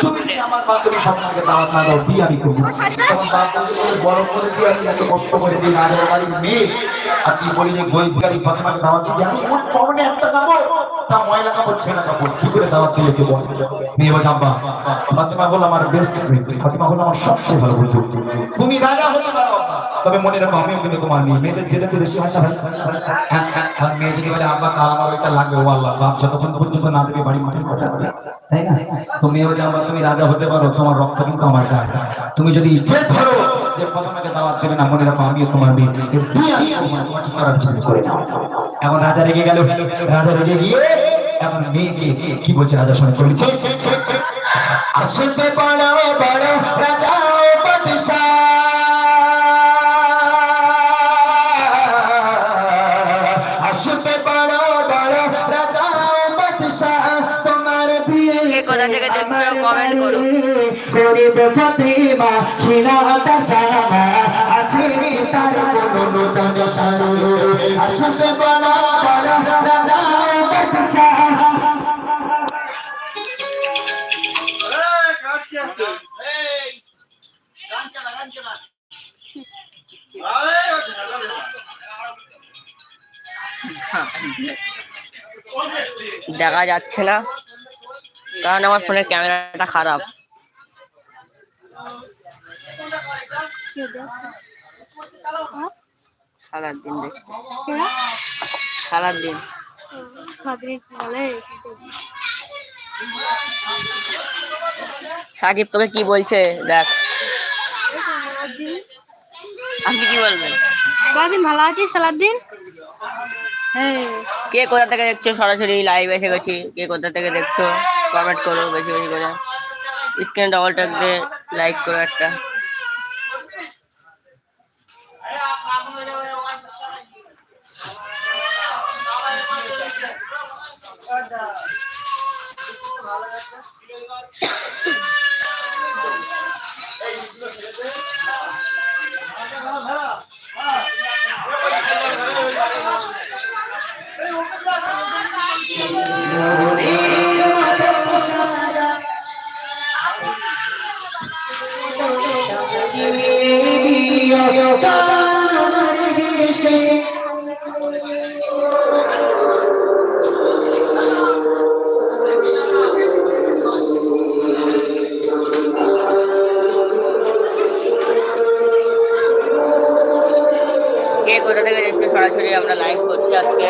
তুমি আমার বান্ধবী সন্তানকে দাওয়াত না দাও বিয়ে আমি করব। তখন বান্ধবী বড় করেছি আমি এত কষ্ট করে দিই রাজার বাড়ির মেয়ে আর তুই বলি যে বই বিকারি ফাতেমাকে দাওয়াত দিই আমি ওর চরণে একটা কাপড় তা ময়লা কাপড় ছেঁড়া কাপড় কি করে দাওয়াত দিলে কে বল মেয়ে বলছে আব্বা ফাতেমা হলো আমার বেস্ট ফ্রেন্ড ফাতেমা হলো আমার সবচেয়ে ভালো বন্ধু। তুমি রাজা হতে পারো তবে মনে রাখো আমিও কিন্তু তোমার মেয়ে। মেয়েদের জেলে তো বেশি হয় ভাই। হ্যাঁ, হ্যাঁ, আর মেয়ে যদি বলে আব্বা কাল আমার ওইটা লাগবে ও আল্লাহ বাপ যতক্ষণ পর্যন্ত না দেবে বাড়ি মাঠে বলে তাই না? তুমি বলছে আব্বা তুমি রাজা হতে পারো তোমার রক্ত কিন্তু আমার গায়ে। তুমি যদি জেদ ধরো যে দাওয়াত দেবে না মনে রাখো আমিও তোমার মেয়ে। তোমার ঠিক এখন রাজা রেগে গেল। রাজা রেগে গিয়ে এখন মেয়েকে কি বলছে রাজা শুনে চলেছে আসতে বড় বড় রাজা কোথা থেকে দেখছ কমেন্ট করো। গরিব ফতিমা ছিল তার জানা আছে তার কোনো নূতন সারে আসতে বড় বড় রাজা বাদশাহ দেখা যাচ্ছে না। কারণ আমার ফোনের ক্যামেরাটা খারাপ। সাকিব তোকে কি বলছে? দেখ। আপনি কি বলবেন সারাদিন ভালো আছিস সারাদিন কে কোথা থেকে দেখছ? সরাসরি লাইভ এসে গেছি। কে কোথা থেকে দেখছ? কমেন্ট করো বেশি বেশি করে। স্ক্রিন ডবল ট্যাপ দিয়ে লাইক করো একটা। কে কোথা থেকে দেখছ সরাসরি আমরা লাইভ করছি আজকে।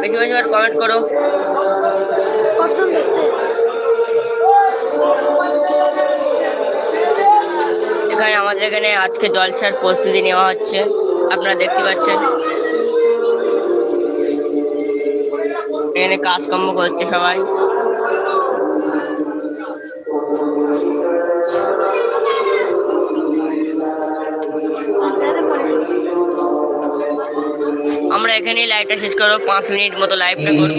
বেশি বেশি কমেন্ট করো। এখানে আমাদের এখানে আজকে জলসার প্রস্তুতি নেওয়া হচ্ছে। আপনারা দেখতে পাচ্ছেন। এখানে কাজকর্ম করছে সবাই। আমরা এখানেই লাইভটা শেষ করব। পাঁচ মিনিট মতো লাইভটা করব।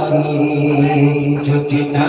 বাসি যদি না